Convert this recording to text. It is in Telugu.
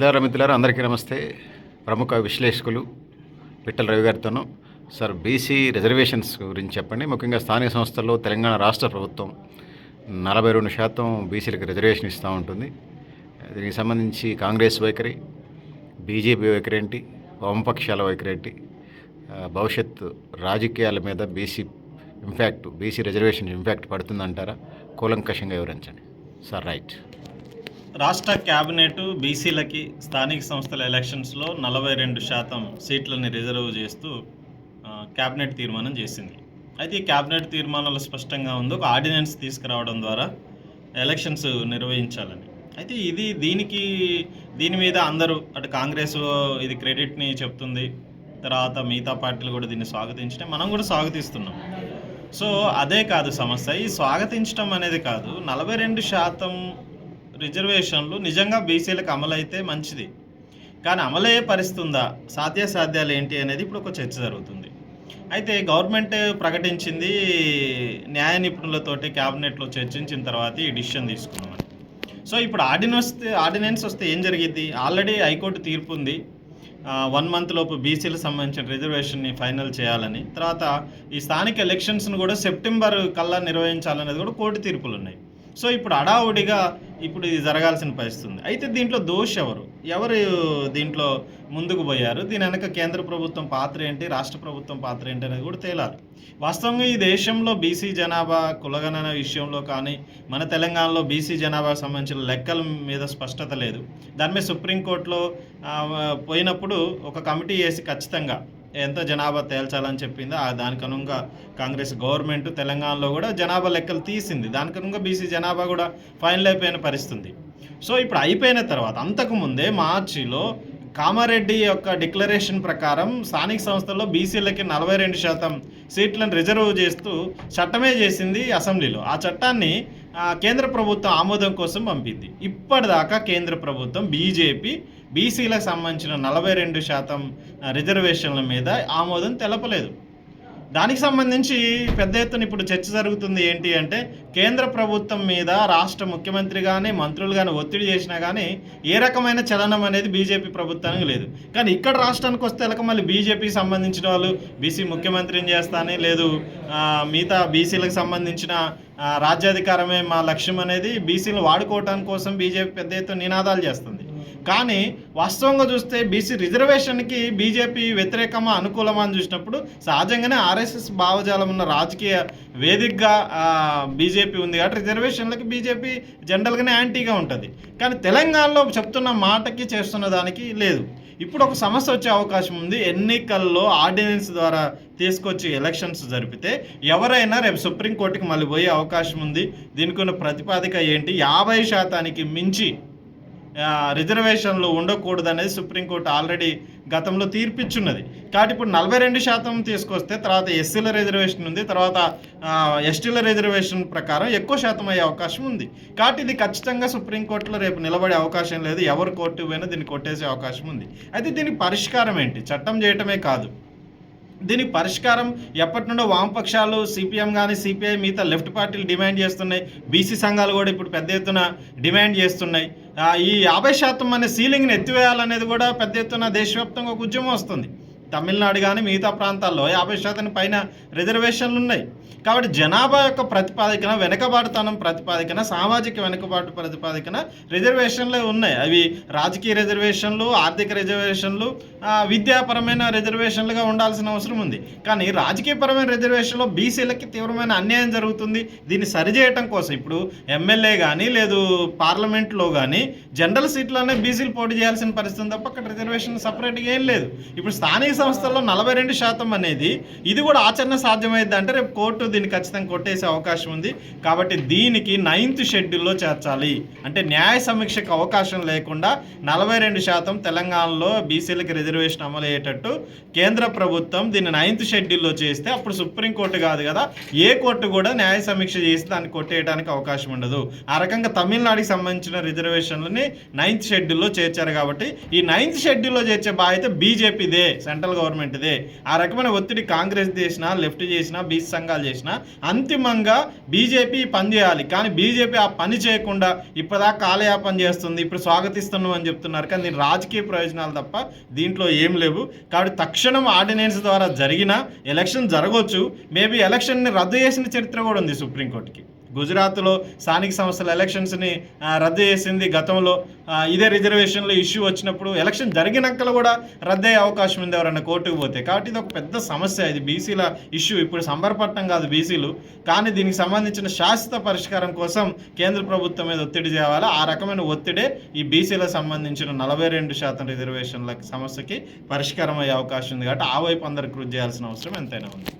మిత్రులారా మిత్రులారా అందరికీ నమస్తే. ప్రముఖ విశ్లేషకులు పిట్టల రవి గారితోనూ సార్ బీసీ రిజర్వేషన్స్ గురించి చెప్పండి. ముఖ్యంగా స్థానిక సంస్థల్లో తెలంగాణ రాష్ట్ర ప్రభుత్వం నలభై రెండు శాతం బీసీలకు రిజర్వేషన్ ఇస్తూ ఉంటుంది. దీనికి సంబంధించి కాంగ్రెస్ వైఖరి బీజేపీ వైఖరి ఏంటి వామపక్షాల వైఖరి ఏంటి భవిష్యత్తు భవిష్యత్ రాజకీయాల మీద BC impact BC reservation impact పడుతుందంటారా? కూలంకషంగా వివరించండి. Sir right. రాష్ట్ర క్యాబినెట్ బీసీలకి స్థానిక సంస్థల ఎలక్షన్స్లో నలభై రెండు శాతం సీట్లని రిజర్వ్ చేస్తూ క్యాబినెట్ తీర్మానం చేసింది. అయితే ఈ క్యాబినెట్ తీర్మానంలో స్పష్టంగా ఉంది ఒక ఆర్డినెన్స్ తీసుకురావడం ద్వారా ఎలక్షన్స్ నిర్వహించాలని. అయితే ఇది దీనికి దీని మీద అందరూ అటు కాంగ్రెస్ ఇది క్రెడిట్ని చెప్తుంది తర్వాత మిగతా పార్టీలు కూడా దీన్ని స్వాగతించడం మనం కూడా స్వాగతిస్తున్నాం. సో అదే కాదు సమస్య. ఈ స్వాగతించడం అనేది కాదు నలభై రెండు శాతం రిజర్వేషన్లు నిజంగా బీసీలకు అమలైతే మంచిది. కానీ అమలయ్యే పరిస్థితి ఉందా సాధ్యాసాధ్యాలు ఏంటి అనేది ఇప్పుడు ఒక చర్చ జరుగుతుంది. అయితే గవర్నమెంట్ ప్రకటించింది న్యాయ నిపుణులతోటి క్యాబినెట్లో చర్చించిన తర్వాత ఈ డిసిషన్ తీసుకున్నామని. సో ఇప్పుడు ఆర్డినెన్స్ ఆర్డినెన్స్ వస్తే ఏం జరిగింది ఆల్రెడీ హైకోర్టు తీర్పు ఉంది. వన్ మంత్ లోపు బీసీలకు సంబంధించిన రిజర్వేషన్ని ఫైనల్ చేయాలని. తర్వాత ఈ స్థానిక ఎలక్షన్స్ను కూడా సెప్టెంబర్ కల్లా నిర్వహించాలనేది కూడా కోర్టు తీర్పులు ఉన్నాయి సో ఇప్పుడు అడావుడిగా ఇప్పుడు ఇది జరగాల్సిన పరిస్థితి ఉంది. అయితే దీంట్లో దోష్ ఎవరు? ఎవరు దీంట్లో ముందుకు పోయారు? దీని వెనక కేంద్ర ప్రభుత్వం పాత్ర ఏంటి? రాష్ట్ర ప్రభుత్వం పాత్ర ఏంటి అనేది కూడా తేలాలి. వాస్తవంగా ఈ దేశంలో బీసీ జనాభా కులగణన విషయంలో కానీ మన తెలంగాణలో బీసీ జనాభాకు సంబంధించిన లెక్కల మీద స్పష్టత లేదు. దాని మీద సుప్రీంకోర్టులో పోయినప్పుడు ఒక కమిటీ వేసి ఖచ్చితంగా ఎంత జనాభా తేల్చాలని చెప్పిందో. ఆ దానికి అనుగుణంగా కాంగ్రెస్ గవర్నమెంట్ తెలంగాణలో కూడా జనాభా లెక్కలు తీసింది. దానికి అనుగుణంగా బీసీ జనాభా కూడా ఫైనల్ అయిపోయిన పరిస్థితుంది. సో ఇప్పుడు అయిపోయిన తర్వాత అంతకుముందే మార్చిలో కామారెడ్డి యొక్క డిక్లరేషన్ ప్రకారం స్థానిక సంస్థల్లో బీసీలకి నలభై రెండు శాతం సీట్లను రిజర్వ్ చేస్తూ చట్టమే చేసింది అసెంబ్లీలో. ఆ చట్టాన్ని కేంద్ర ప్రభుత్వం ఆమోదం కోసం పంపింది. ఇప్పటిదాకా కేంద్ర ప్రభుత్వం బీజేపీ బీసీలకు సంబంధించిన నలభై రెండు శాతం రిజర్వేషన్ల మీద ఆమోదం తెలపలేదు. దానికి సంబంధించి పెద్ద ఎత్తున ఇప్పుడు చర్చ జరుగుతుంది ఏంటి అంటే కేంద్ర ప్రభుత్వం మీద రాష్ట్ర ముఖ్యమంత్రి కానీ మంత్రులు కానీ ఒత్తిడి చేసినా కానీ ఏ రకమైన చలనం అనేది బీజేపీ ప్రభుత్వానికి లేదు. కానీ ఇక్కడ రాష్ట్రానికి వస్తే ఎలక మళ్ళీ బీజేపీకి సంబంధించిన వాళ్ళు బీసీ ముఖ్యమంత్రిని చేస్తానే లేదు మిగతా బీసీలకు సంబంధించిన రాజ్యాధికారమే మా లక్ష్యం అనేది బీసీలు వాడుకోవటానికి కోసం బీజేపీ పెద్ద ఎత్తున నినాదాలు చేస్తుంది. కానీ వాస్తవంగా చూస్తే బీసీ రిజర్వేషన్కి బీజేపీ వ్యతిరేకమా అనుకూలమా అని చూసినప్పుడు సహజంగానే ఆర్ఎస్ఎస్ భావజాలం ఉన్న రాజకీయ వేదికగా బీజేపీ ఉంది కాబట్టి రిజర్వేషన్లకి బీజేపీ జనరల్గానే యాంటీగా ఉంటుంది. కానీ తెలంగాణలో చెప్తున్న మాటకి చేస్తున్న దానికి లేదు. ఇప్పుడు ఒక సమస్య వచ్చే అవకాశం ఉంది. ఎన్నికల్లో ఆర్డినెన్స్ ద్వారా తీసుకొచ్చి ఎలక్షన్స్ జరిపితే ఎవరైనా రేపు సుప్రీంకోర్టుకి మళ్ళీ పోయే అవకాశం ఉంది. దీనికి ఉన్న ప్రతిపాదిక ఏంటి? యాభై శాతానికి మించి రిజర్వేషన్లు ఉండకూడదు అనేది సుప్రీంకోర్టు ఆల్రెడీ గతంలో తీర్పిచ్చున్నది. కాబట్టి ఇప్పుడు నలభై రెండు శాతం తీసుకొస్తే తర్వాత ఎస్సీల రిజర్వేషన్ ఉంది తర్వాత ఎస్టీల రిజర్వేషన్ ప్రకారం ఎక్కువ శాతం అయ్యే అవకాశం ఉంది. కాబట్టి ఇది ఖచ్చితంగా సుప్రీంకోర్టులో రేపు నిలబడే అవకాశం లేదు. ఎవరు కోర్టు పోయినా దీన్ని కొట్టేసే అవకాశం ఉంది. అయితే దీనికి పరిష్కారం ఏంటి? చట్టం చేయటమే కాదు. దీనికి పరిష్కారం ఎప్పటి నుండో వామపక్షాలు సిపిఎం కానీ సిపిఐ మిగతా లెఫ్ట్ పార్టీలు డిమాండ్ చేస్తున్నాయి. బీసీ సంఘాలు కూడా ఇప్పుడు పెద్ద ఎత్తున డిమాండ్ చేస్తున్నాయి. ఈ యాభై శాతం అనే సీలింగ్ని ఎత్తివేయాలనేది కూడా పెద్ద ఎత్తున దేశవ్యాప్తంగా ఒక ఉద్యమం వస్తుంది. తమిళనాడు కానీ మిగతా ప్రాంతాల్లో యాభై శాతం పైన రిజర్వేషన్లు ఉన్నాయి. కాబట్టి జనాభా యొక్క ప్రతిపాదికన వెనుకబాటుతనం ప్రతిపాదికన సామాజిక వెనుకబాటు ప్రతిపాదికన రిజర్వేషన్లే ఉన్నాయి. అవి రాజకీయ రిజర్వేషన్లు ఆర్థిక రిజర్వేషన్లు విద్యాపరమైన రిజర్వేషన్లుగా ఉండాల్సిన అవసరం ఉంది. కానీ రాజకీయపరమైన రిజర్వేషన్లో బీసీలకి తీవ్రమైన అన్యాయం జరుగుతుంది. దీన్ని సరిచేయటం కోసం ఇప్పుడు ఎమ్మెల్యే కానీ లేదు పార్లమెంట్లో కానీ జనరల్ సీట్లోనే బీసీలు పోటీ చేయాల్సిన పరిస్థితి తప్ప అక్కడ రిజర్వేషన్ సపరేట్గా ఏం లేదు. ఇప్పుడు స్థానిక సంస్థల్లో నలభై రెండు శాతం అనేది ఇది కూడా ఆచరణ సాధ్యమైంది అంటే రేపు కోర్టు దీన్ని ఖచ్చితంగా కొట్టేసే అవకాశం ఉంది. కాబట్టి దీనికి నైన్త్ షెడ్యూల్లో చేర్చాలి. అంటే న్యాయ సమీక్షకు అవకాశం లేకుండా నలభై రెండు శాతం తెలంగాణలో బీసీలకు రిజర్వేషన్ అమలు అయ్యేటట్టు కేంద్ర ప్రభుత్వం దీన్ని నైన్త్ షెడ్యూల్లో చేస్తే అప్పుడు సుప్రీంకోర్టు కాదు కదా ఏ కోర్టు కూడా న్యాయ సమీక్ష చేసి దాన్ని కొట్టేయడానికి అవకాశం ఉండదు. ఆ రకంగా తమిళనాడుకి సంబంధించిన రిజర్వేషన్లని నైన్త్ షెడ్యూల్లో చేర్చారు కాబట్టి ఈ నైన్త్ షెడ్యూల్లో చేర్చే బాధ్యత బీజేపీదే సెంట్రల్ గవర్నమెంట్దే. ఆ రకమైన ఒత్తిడి కాంగ్రెస్ చేసినా లెఫ్ట్ చేసినా బీసీ సంఘాలు చేసినా అంతిమంగా బీజేపీ పని చేయాలి. కానీ బీజేపీ ఆ పని చేయకుండా ఇప్పటిదాకా కాలయాపన చేస్తుంది ఇప్పుడు స్వాగతిస్తున్నాం అని చెప్తున్నారు. కానీ దీని రాజకీయ ప్రయోజనాలు తప్ప దీంట్లో ఏం లేవు. కాబట్టి తక్షణం ఆర్డినెన్స్ ద్వారా జరిగిన ఎలక్షన్ జరగవచ్చు మేబీ ఎలక్షన్ని రద్దు చేసిన చరిత్ర కూడా ఉంది సుప్రీంకోర్టుకి. గుజరాత్లో స్థానిక సంస్థల ఎలక్షన్స్ని రద్దు చేసింది గతంలో. ఇదే రిజర్వేషన్లో ఇష్యూ వచ్చినప్పుడు ఎలక్షన్ జరిగినాకలు కూడా రద్దయ్యే అవకాశం ఉంది ఎవరైనా కోర్టుకు పోతే. కాబట్టి ఇది ఒక పెద్ద సమస్య. ఇది బీసీల ఇష్యూ. ఇప్పుడు సంబరపట్నం కాదు బీసీలు. కానీ దీనికి సంబంధించిన శాశ్వత పరిష్కారం కోసం కేంద్ర ప్రభుత్వం మీద ఒత్తిడి చేయాలి? ఆ రకమైన ఒత్తిడే ఈ బీసీలకు సంబంధించిన నలభై రెండు శాతం రిజర్వేషన్ల సమస్యకి పరిష్కారం అయ్యే అవకాశం ఉంది. కాబట్టి ఆ వైపు అందరు కృషి చేయాల్సిన అవసరం ఎంతైనా ఉంది.